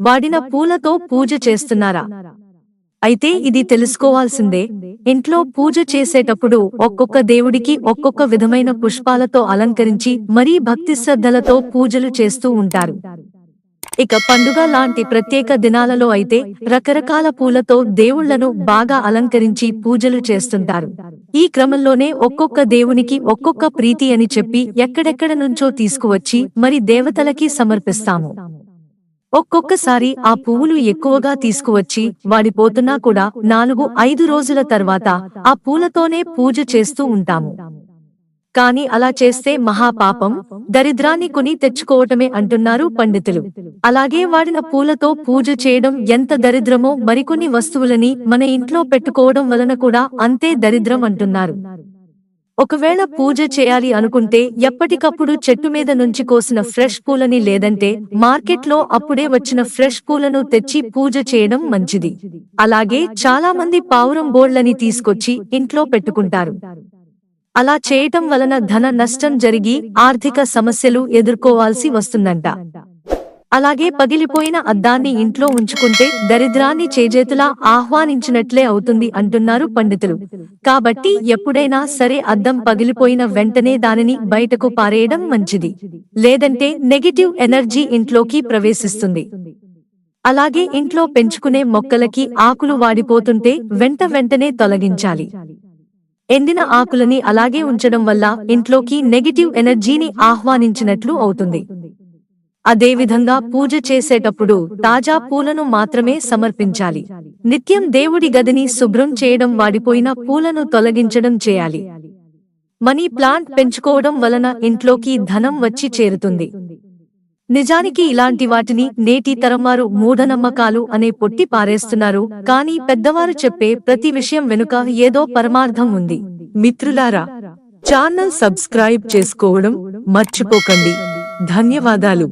వాడిన పూలతో పూజ చేస్తున్నారా? అయితే ఇది తెలుసుకోవాల్సిందే ఇంట్లో పూజ చేసేటప్పుడు ఒక్కొక్క దేవుడికి ఒక్కొక్క విధమైన పుష్పాలతో అలంకరించి మరీ భక్తి శ్రద్ధలతో పూజలు చేస్తూ ఉంటారు. ఇక పండుగ లాంటి ప్రత్యేక దినాలలో అయితే రకరకాల పూలతో దేవుళ్ళను బాగా అలంకరించి పూజలు చేస్తుంటారు. ఈ క్రమంలోనే ఒక్కొక్క దేవునికి ఒక్కొక్క ప్రీతి అని చెప్పి ఎక్కడెక్కడ నుంచో తీసుకువచ్చి మరి దేవతలకి సమర్పిస్తాము. ఒక్కొక్కసారి ఆ పువ్వులు ఎక్కువగా తీసుకువచ్చి వాడిపోతున్నా కూడా నాలుగు ఐదు రోజుల తర్వాత ఆ పూలతోనే పూజ చేస్తూ ఉంటాము. కాని అలా చేస్తే మహాపాపం దరిద్రాన్ని కొని తెచ్చుకోవటమే అంటున్నారు పండితులు. అలాగే వాడిన పూలతో పూజ చేయడం ఎంత దరిద్రమో మరికొన్ని వస్తువులని మన ఇంట్లో పెట్టుకోవడం వలన కూడా అంతే దరిద్రం అంటున్నారు. ఒకవేళ పూజ చేయాలి అనుకుంటే ఎప్పటికప్పుడు చెట్టు మీద నుంచి కోసిన ఫ్రెష్ పూలని లేదంటే మార్కెట్లో అప్పుడే వచ్చిన ఫ్రెష్ పూలను తెచ్చి పూజ చేయడం మంచిది. అలాగే చాలా మంది పావురం బోళ్ళని తీసుకొచ్చి ఇంట్లో పెట్టుకుంటారు. అలా చేయటం వలన ధన నష్టం జరిగి ఆర్థిక సమస్యలు ఎదుర్కోవాల్సి వస్తుందంట. అలాగే పగిలిపోయిన అద్దాన్ని ఇంట్లో ఉంచుకుంటే దరిద్రాన్ని చేజేతులా ఆహ్వానించినట్లే అవుతుంది అంటున్నారు పండితులు. కాబట్టి ఎప్పుడైనా సరే అద్దం పగిలిపోయిన వెంటనే దానిని బయటకు పారేయడం మంచిది. లేదంటే నెగిటివ్ ఎనర్జీ ఇంట్లోకి ప్రవేశిస్తుంది. అలాగే ఇంట్లో పెంచుకునే మొక్కలకి ఆకులు వాడిపోతుంటే వెంట వెంటనే తొలగించాలి. ఎండిన ఆకులని అలాగే ఉంచడం వల్ల ఇంట్లోకి నెగిటివ్ ఎనర్జీని ఆహ్వానించినట్లు అవుతుంది. అదేవిధంగా పూజ చేసేటప్పుడు తాజా పూలను మాత్రమే సమర్పించాలి. నిత్యం దేవుడి గదిని శుభ్రం చేయడం వాడిపోయిన పూలను తొలగించడం చేయాలి. మనీ ప్లాంట్ పెంచుకోవడం వలన ఇంట్లోకి ధనం వచ్చి చేరుతుంది. నిజానికి ఇలాంటి వాటిని నేటి తరం వారు మూఢనమ్మకాలు అనే పొట్టి పారేస్తున్నారు కానీ పెద్దవారు చెప్పే ప్రతి విషయం వెనుక ఏదో పరమార్థం ఉంది. మిత్రులారా ఛానల్ సబ్స్క్రైబ్ చేసుకోవడం మర్చిపోకండి. ధన్యవాదాలు.